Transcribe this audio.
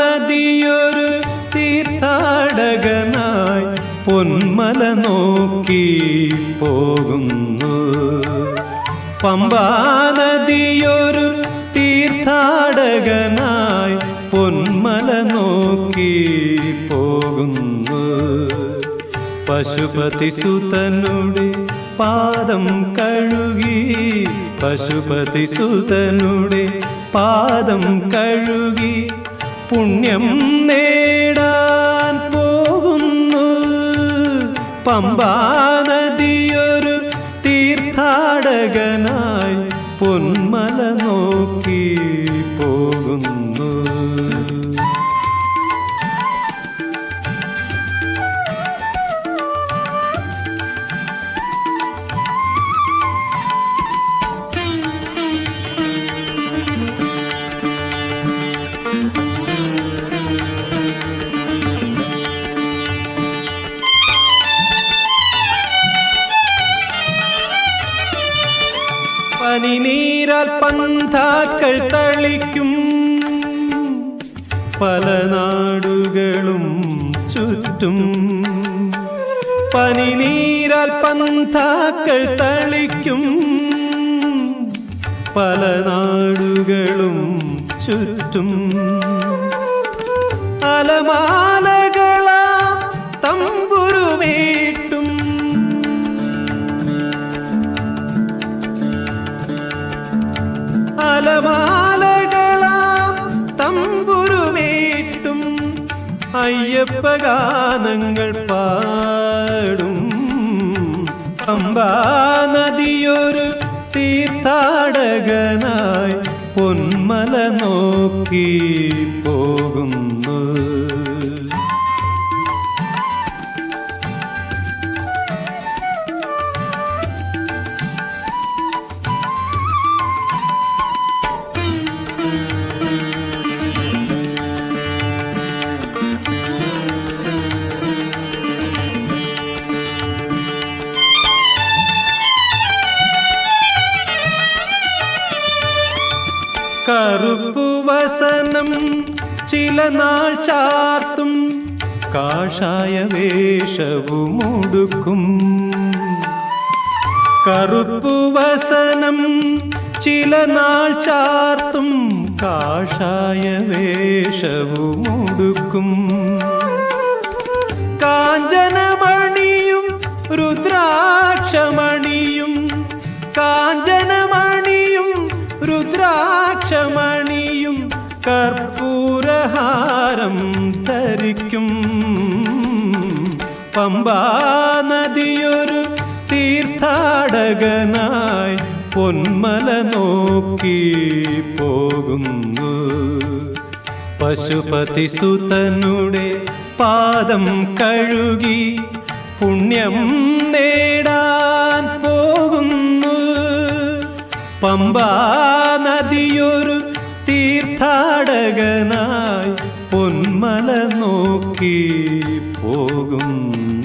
നദിയൊരു തീർത്ഥാടകനായി പൊന്മല നോക്കി പോകുന്നു. പമ്പാ നദിയൊരു തീർത്ഥാടകനായി പൊന്മല നോക്കി പോകുന്നു. പശുപതിസുതനുടെ പാദം കഴുകി പശുപതിസുതനുടെ പാദം കഴുകി പുണ്യം നേടാൻ പോകുന്നു. പമ്പാ നദിയൊരു തീർത്ഥാടകനായി പൊന്മല നോക്കി പനിനീരാൽ പന്താക്കൾ തളിക്കും. പല നാടുകളും ചുറ്റും പനി നീരാൽ പന്താക്കൾ തളിക്കും. പല നാടുകളും ചുറ്റും അലമാലകളാ അയ്യപ്പ ഗാനങ്ങൾ പാടും. പമ്പാ നദിയൊരു തീർത്ഥാടകനായി പൊന്മല നോക്കി പോകുന്നു. കറുപ്പു വസനം ചില നാൾ ചാർത്തും കാഷായ വേഷവും ഉടുക്കും. കറുപ്പു വസനം ചില നാൾ ചാർത്തും കാഷായ വേഷവും ഉടുക്കും. കാഞ്ചനമണിയും രുദ്രാക്ഷമണിയും ധരിക്കും. പമ്പാ നദിയൊരു തീർത്ഥാടകനായി പൊന്മല നോക്കി പോകുന്നു. പശുപതി സുതനുടെ പാദം കഴുകി പുണ്യം നേടാൻ പോകുന്നു. പമ്പാ നദിയൊരു തീർത്ഥാടകനായി പൊന്മല നോക്കി പോകുന്നു